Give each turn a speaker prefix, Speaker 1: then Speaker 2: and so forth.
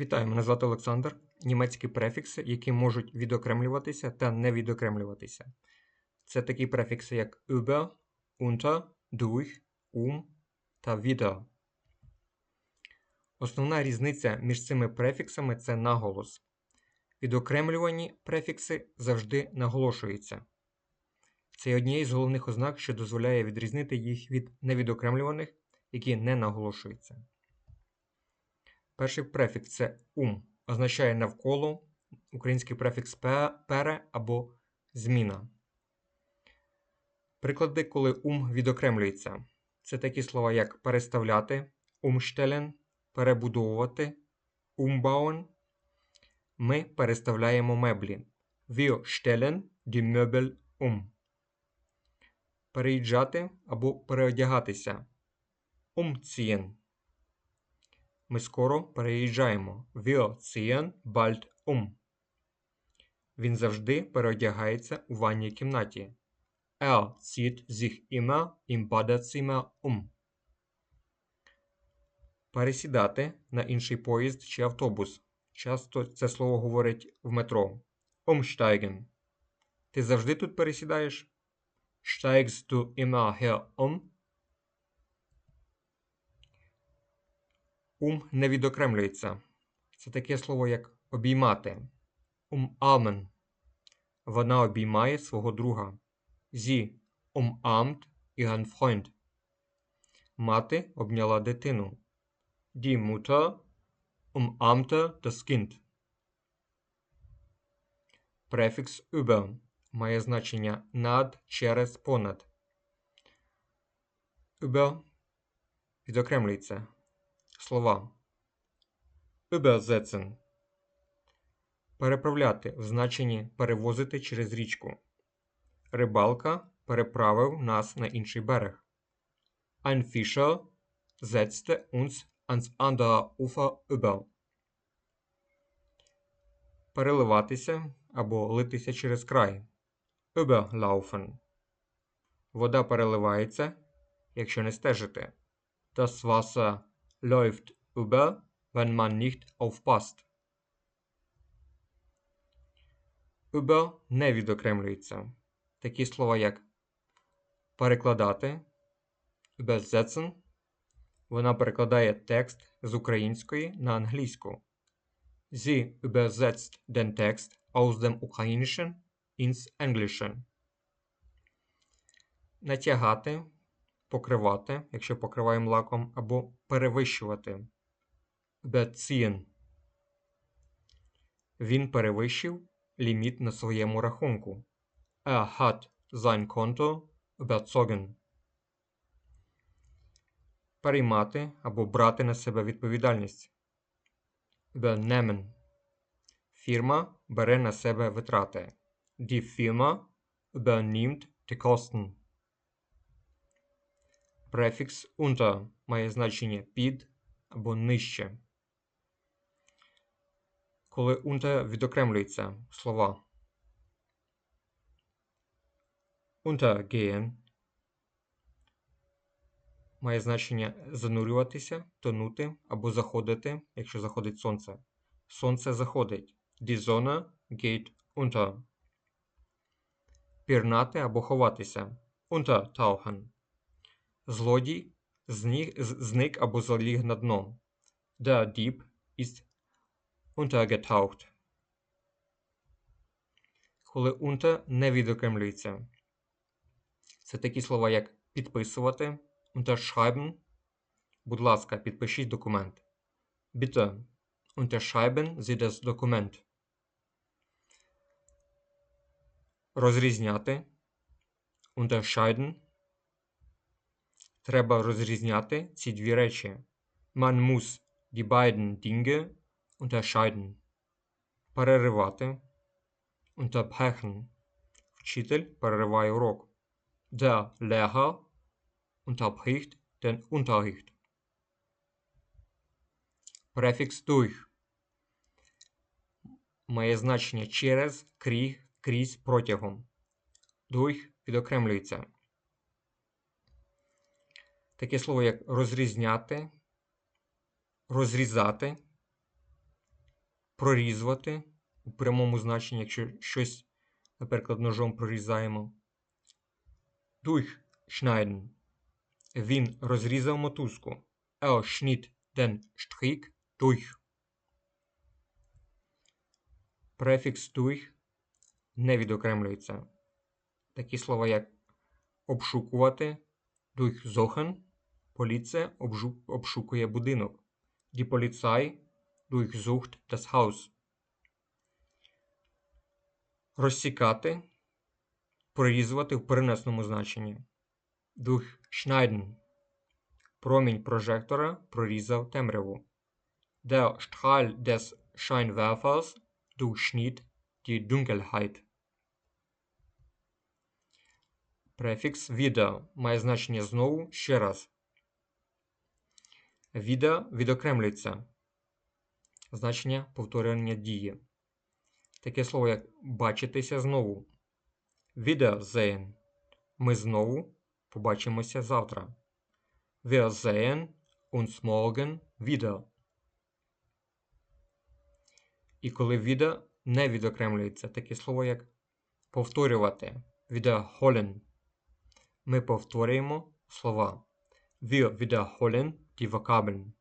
Speaker 1: Вітаю, мене звати Олександр. Німецькі префікси, які можуть відокремлюватися та не відокремлюватися. Це такі префікси, як über, unter, durch, um та wieder. Основна різниця між цими префіксами це наголос. Відокремлювані префікси завжди наголошуються. Це є однією з головних ознак, що дозволяє відрізнити їх від невідокремлюваних, які не наголошуються. Перший префікс це ум, означає навколо, український префікс пере або зміна. Приклади, коли ум відокремлюється. Це такі слова, як переставляти, umstellen, перебудовувати, umbauen. Ми переставляємо меблі. Wir stellen die Möbel um. Переїжджати або переодягатися. Umziehen. Ми скоро переїжджаємо. Wir ziehen bald um. Він завжди переодягається у ванній кімнаті. Er zieht sich immer im Badezimmer um. Пересідати на інший поїзд чи автобус. Часто це слово говорять в метро. Umsteigen. Ти завжди тут пересідаєш? Steigst du immer hier um? Ум не відокремлюється. Це таке слово, як обіймати. Umarmen. Вона обіймає свого друга. Sie umarmt ihren Freund. Мати обняла дитину. Die Mutter umarmte das Kind. Префікс über має значення над, через, понад. Über відокремлюється. Слова. Übersetzen. Переправляти в значенні перевозити через річку. Рибалка переправив нас на інший берег. Ein Fischer setzte uns ans andere Ufer über. Переливатися або литися через край. Überlaufen. Вода переливається, якщо не стежити. Das Wasser läuft über, wenn man nicht aufpasst. Über не відокремлюється. Такі слова, як перекладати, übersetzen. Вона перекладає текст з української на англійську. Sie übersetzt den Text aus dem Ukrainischen ins Englische. Натягати, покривати, якщо покриваємо лаком, або перевищувати. Überziehen. Він перевищив ліміт на своєму рахунку. Er hat sein Konto überzogen. Переймати або брати на себе відповідальність. Übernehmen. Фірма бере на себе витрати. Die Firma übernimmt die Kosten. Префікс unter має значення під або нижче. Коли unter відокремлюється слова. Untergehen має значення занурюватися, тонути або заходити, якщо заходить сонце. Сонце заходить. Die Sonne geht unter. Пірнати або ховатися. Untertauchen. Злодій зник або заліг на дно. Der Dieb ist untergetaucht. Коли unter не відокремлюється. Це такі слова, як підписувати, unterschreiben. Будь ласка, підпишіть документ. Bitte, unterschreiben Sie das Dokument. Розрізняти. Unterscheiden. Треба розрізняти ці дві речі. Man muss die beiden Dinge unterscheiden. Переривати. Unterbrechen. Вчитель перериває урок. Der Lehrer unterbricht den Unterricht. Префікс durch має значення через, крізь, крізь, протягом. Durch відокремлюється. Таке слово як розрізняти, розрізати. прорізувати у прямому значенні, якщо щось, наприклад, ножом прорізаємо. Durchschneiden. Він розрізав мотузку. Er schnitt den Strick durch. Префікс durch не відокремлюється. Такі слова, як обшукувати, durchsuchen, поліція обшукує будинок. Die Polizei durchsucht das Haus. Розсікати, прорізувати в переносному значенні. Durchschneiden. Промінь прожектора прорізав темряву. Der Strahl des Scheinwerfers durchschnitt die Dunkelheit. Префікс wieder має значення знову ще раз. Wieder відокремлюється. Значення повторення дії. Таке слово, як бачитися знову. Wiedersehen. Ми знову побачимося завтра. Wir sehen uns morgen wieder. І коли wieder не відокремлюється, таке слово як повторювати. Wiederholen. Ми повторюємо слова. Wir wiederholen die Vokabeln.